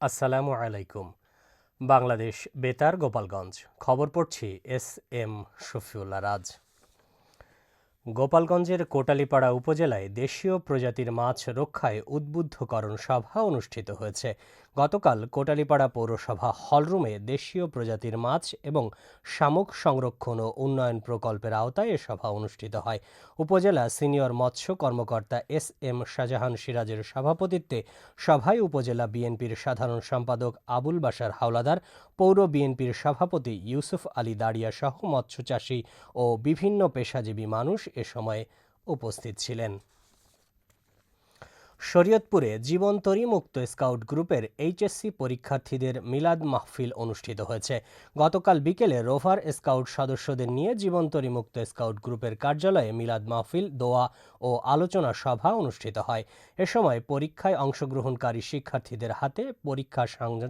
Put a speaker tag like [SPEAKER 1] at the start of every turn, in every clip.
[SPEAKER 1] আসসালামু আলাইকুম। বাংলাদেশ, বেতার, গোপালগঞ্জ। খবর পড়ছি এস এম শফিউল্লা রাজ। গোপালগঞ্জের কোটালীপাড়া উপজেলায় দেশীয় প্রজাতির মাছ রক্ষায় উদ্বুদ্ধকরণ সভা অনুষ্ঠিত হয়েছে। গতকাল কোটালীপাড়া পৌরসভা হলরুমে দেশীয় প্রজাতির মাছ এবং শামুক সংরক্ষণ ও উন্নয়ন প্রকল্পের আওতায় এ সভা অনুষ্ঠিত হয়। উপজেলা সিনিয়র মৎস্য কর্মকর্তা এস এম শাহজাহান সিরাজের সভাপতিত্বে সভায় উপজেলা বিএনপির সাধারণ সম্পাদক আবুল বাশার হাওলাদার, পৌর বিএনপির সভাপতি ইউসুফ আলী দাড়িয়া সহ মৎস্যচাষী ও বিভিন্ন পেশাজীবী মানুষ এ সময় উপস্থিত ছিলেন। শরীয়তপুরে জীবনতরী মুক্ত স্কাউট গ্রুপের এইচএসসি পরীক্ষার্থীদের মিলাদ মাহফিল অনুষ্ঠিত হয়েছে। গতকাল বিকেলে রোভার স্কাউট সদস্যদের নিয়ে জীবনতরী মুক্ত স্কাউট গ্রুপের কার্যালয়ে মিলাদ মাহফিল, দোয়া ও আলোচনা সভা অনুষ্ঠিত হয়। এ সময় পরীক্ষায় অংশগ্রহণকারী শিক্ষার্থীদের হাতে পরীক্ষা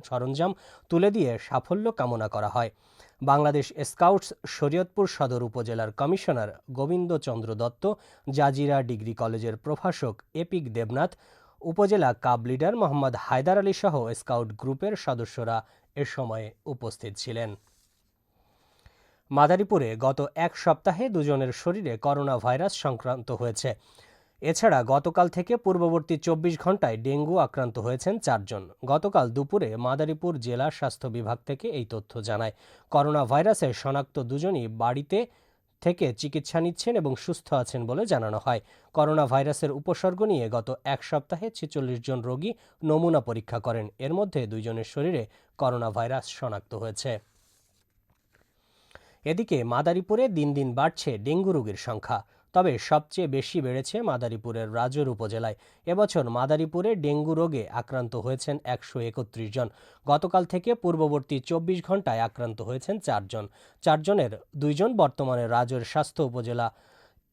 [SPEAKER 1] সরঞ্জাম তুলে দিয়ে সাফল্য কামনা করা হয়। বাংলাদেশ স্কাউটস শরীয়তপুর সদর উপজেলার কমিশনার গোবিন্দচন্দ্র দত্ত, জাজিরা ডিগ্রি কলেজের প্রভাষক এপিক দেবনাথ, উপজেলা কাব লিডার মোহাম্মদ হায়দার আলী সহ স্কাউট গ্রুপের সদস্যরা এ সময় উপস্থিত ছিলেন। মাদারীপুরে গত এক সপ্তাহে দুজনের শরীরে করোনা ভাইরাস সংক্রান্ত হয়েছে। এছাড়া গতকাল থেকে পূর্ববর্তী চব্বিশ ঘন্টায় ডেঙ্গু আক্রান্ত হয়েছেন চারজন। গতকাল দুপুরে মাদারীপুর জেলা স্বাস্থ্য বিভাগ থেকে এই তথ্য জানায়। করোনা ভাইরাসে শনাক্ত দুজনই বাড়িতে থেকে চিকিৎসা নিচ্ছেন এবং সুস্থ আছেন বলে জানানো হয়। করোনা ভাইরাসের উপসর্গ নিয়ে গত এক সপ্তাহে ছেচল্লিশ জন রোগী নমুনা পরীক্ষা করেন। এর মধ্যে দুইজনের শরীরে করোনা ভাইরাস শনাক্ত হয়েছে। এদিকে মাদারীপুরে দিন দিন বাড়ছে ডেঙ্গু রোগীর সংখ্যা। তবে সবচেয়ে বেশি বেড়েছে মাদারীপুরের রাজর উপজেলায়। এবছর মাদারীপুরে ডেঙ্গু রোগে আক্রান্ত হয়েছেন একশো একত্রিশ জন। গতকাল থেকে পূর্ববর্তী চব্বিশ ঘন্টায় আক্রান্ত হয়েছেন চারজন চারজনের দুইজন বর্তমানে রাজর স্বাস্থ্য উপজেলা,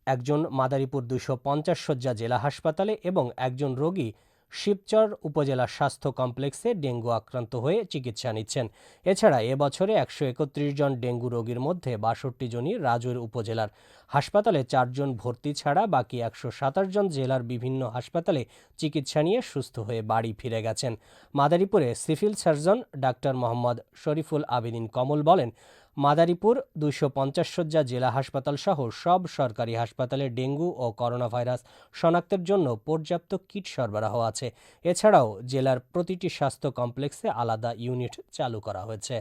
[SPEAKER 1] একজন মাদারীপুর দুশো পঞ্চাশ শয্যা জেলা হাসপাতালে এবং একজন রোগী শিবচর উপজেলা স্বাস্থ্য কমপ্লেক্সে ডেঙ্গু আক্রান্ত হয়ে চিকিৎসা নিচ্ছেন। এছাড়া এবছরে একশো একত্রিশ জন ডেঙ্গু রোগীর মধ্যে বাষট্টি জনই রাজৌর উপজেলার। হাসপাতালে চারজন ভর্তি ছাড়া বাকি একশো সাতাশ জন জেলার বিভিন্ন হাসপাতালে চিকিৎসা নিয়ে সুস্থ হয়ে বাড়ি ফিরে গেছেন। মাদারীপুরে civil surgeon doctor Mohammad Shariful Abedin Kamal বলেন মাদারীপুর দুশো পঞ্চাশ শয্যা জেলা হাসপাতাল সহ সব সরকারি হাসপাতালে ডেঙ্গু ও করোনা ভাইরাস শনাক্তের জন্য পর্যাপ্ত কিট সরবরাহ আছে। এছাড়াও জেলার প্রতিটি স্বাস্থ্য কমপ্লেক্সে আলাদা ইউনিট চালু করা হয়েছে।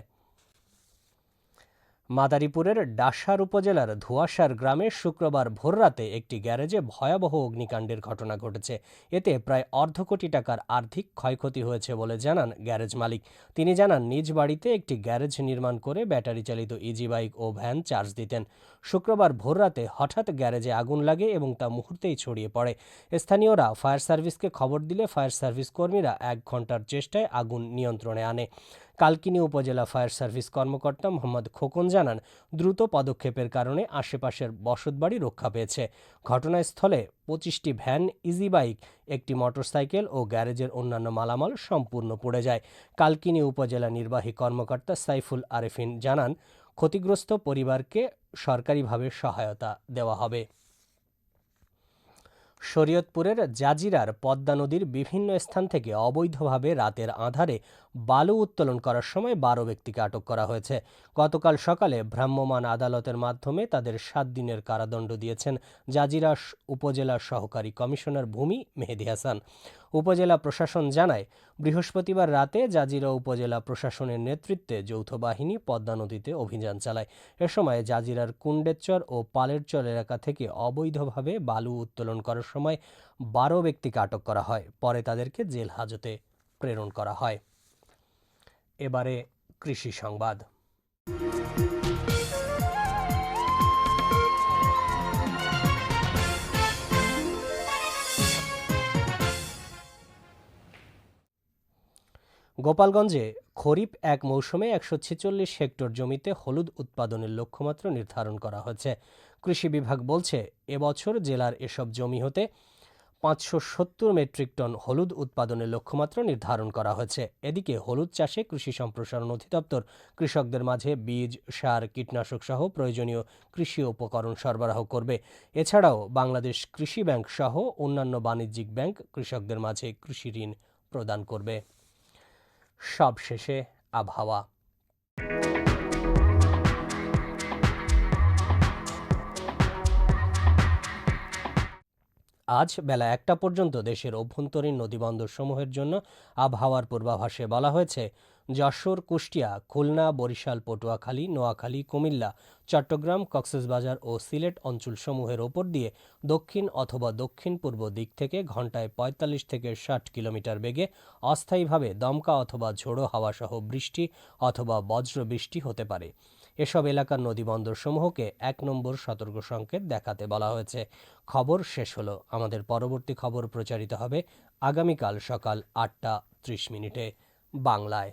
[SPEAKER 1] মাদারীপুরের ডাসার উপজেলার ধোয়াশার গ্রামে শুক্রবার ভোররাতে একটি গ্যারেজে ভয়াবহ অগ্নিকাণ্ডের ঘটনা ঘটেছে। এতে প্রায় অর্ধ কোটি টাকার আর্থিক ক্ষয়ক্ষতি হয়েছে বলে জানান গ্যারেজ মালিক। তিনি জানান, নিজ বাড়িতে একটি গ্যারেজ নির্মাণ করে ব্যাটারি চালিত ইজি বাইক ও ভ্যান চার্জ দিতেন। শুক্রবার ভোররাতে হঠাৎ গ্যারেজে আগুন লাগে এবং তা মুহূর্তেই ছড়িয়ে পড়ে। স্থানীয়রা ফায়ার সার্ভিসকে খবর দিলে ফায়ার সার্ভিস কর্মীরা এক ঘণ্টার চেষ্টায় আগুন নিয়ন্ত্রণে আনে। কালকিনি উপজেলা ফায়ার সার্ভিস কর্মকর্তা মোহাম্মদ খোকন জানান, দ্রুত পদক্ষেপের কারণে আশেপাশের বসতবাড়ি রক্ষা পেয়েছে। ঘটনাস্থলে পঁচিশটি ভ্যান, ইজি বাইক, একটি মোটরসাইকেল ও গ্যারেজের অন্যান্য মালামাল সম্পূর্ণ পড়ে যায়। কালকিনি উপজেলা নির্বাহী কর্মকর্তা সাইফুল আরেফিন জানান, ক্ষতিগ্রস্ত পরিবারকে সরকারিভাবে সহায়তা দেওয়া হবে। শরীয়তপুরের জাজিরার পদ্মা নদীর বিভিন্ন স্থান থেকে অবৈধভাবে রাতের আধারে বালু উত্তোলন করার সময় বারো ব্যক্তিকে আটক করা হয়েছে। গতকাল সকালে ভ্রাম্যমাণ আদালতের মাধ্যমে তাদের সাত দিনের কারাদণ্ড দিয়েছেন জাজিরা উপজেলার সহকারী কমিশনার ভূমি মেহেদি হাসান। উপজেলা প্রশাসন জানায়, বৃহস্পতিবার রাতে জাজিরা উপজেলা প্রশাসনের নেতৃত্বে যৌথ বাহিনী পদ্মা নদীতে অভিযান চালায়। এ সময় জাজিরার কুণ্ডেরচর ও পালেরচর এলাকা থেকে অবৈধভাবে বালু উত্তোলন করার সময় বারো ব্যক্তিকে আটক করা হয়। পরে তাদেরকে জেল হাজতে প্রেরণ করা হয়। এবারে কৃষি সংবাদ। গোপালগঞ্জে খরিফ এক মৌসুমে একশো ছেচল্লিশ হেক্টর জমিতে হলুদ উৎপাদনের লক্ষ্যমাত্রা নির্ধারণ করা হয়েছে। কৃষি বিভাগ বলছে, এবছর জেলার এসব জমি হতে পাঁচশো সত্তর মেট্রিক টন হলুদ উৎপাদনের লক্ষ্যমাত্রা নির্ধারণ করা হয়েছে। এদিকে হলুদ চাষে কৃষি সম্প্রসারণ অধিদপ্তর কৃষকদের মাঝে বীজ, সার, কীটনাশক সহ প্রয়োজনীয় কৃষি উপকরণ সরবরাহ করবে। এছাড়াও বাংলাদেশ কৃষি ব্যাংক সহ অন্যান্য বাণিজ্যিক ব্যাংক কৃষকদের মাঝে কৃষি ঋণ প্রদান করবে। সব শেষে আবহাওয়া। আজ বেলা একটা পর্যন্ত দেশের অভ্যন্তরীণ নদীবন্দর সমূহের জন্য আবহাওয়ার পূর্বাভাসে বলা হয়েছে, যশোর, কুষ্টিয়া, খুলনা, বরিশাল, পটুয়াখালী, নোয়াখালী, কুমিল্লা, চট্টগ্রাম, কক্সবাজার ও সিলেট অঞ্চলসমূহের ওপর দিয়ে দক্ষিণ অথবা দক্ষিণ পূর্ব দিক থেকে ঘন্টায় পঁয়তাল্লিশ থেকে ষাট কিলোমিটার বেগে অস্থায়ীভাবে দমকা অথবা ঝোড়ো হাওয়াসহ বৃষ্টি অথবা বজ্র বৃষ্টি হতে পারে। এসব এলাকার নদীবন্দরসমূহকে এক নম্বর সতর্ক সংকেত দেখাতে বলা হয়েছে। খবর শেষ হলো। আমাদের পরবর্তী খবর প্রচারিত হবে আগামীকাল সকাল আটটা ত্রিশ মিনিটে। বাংলায়।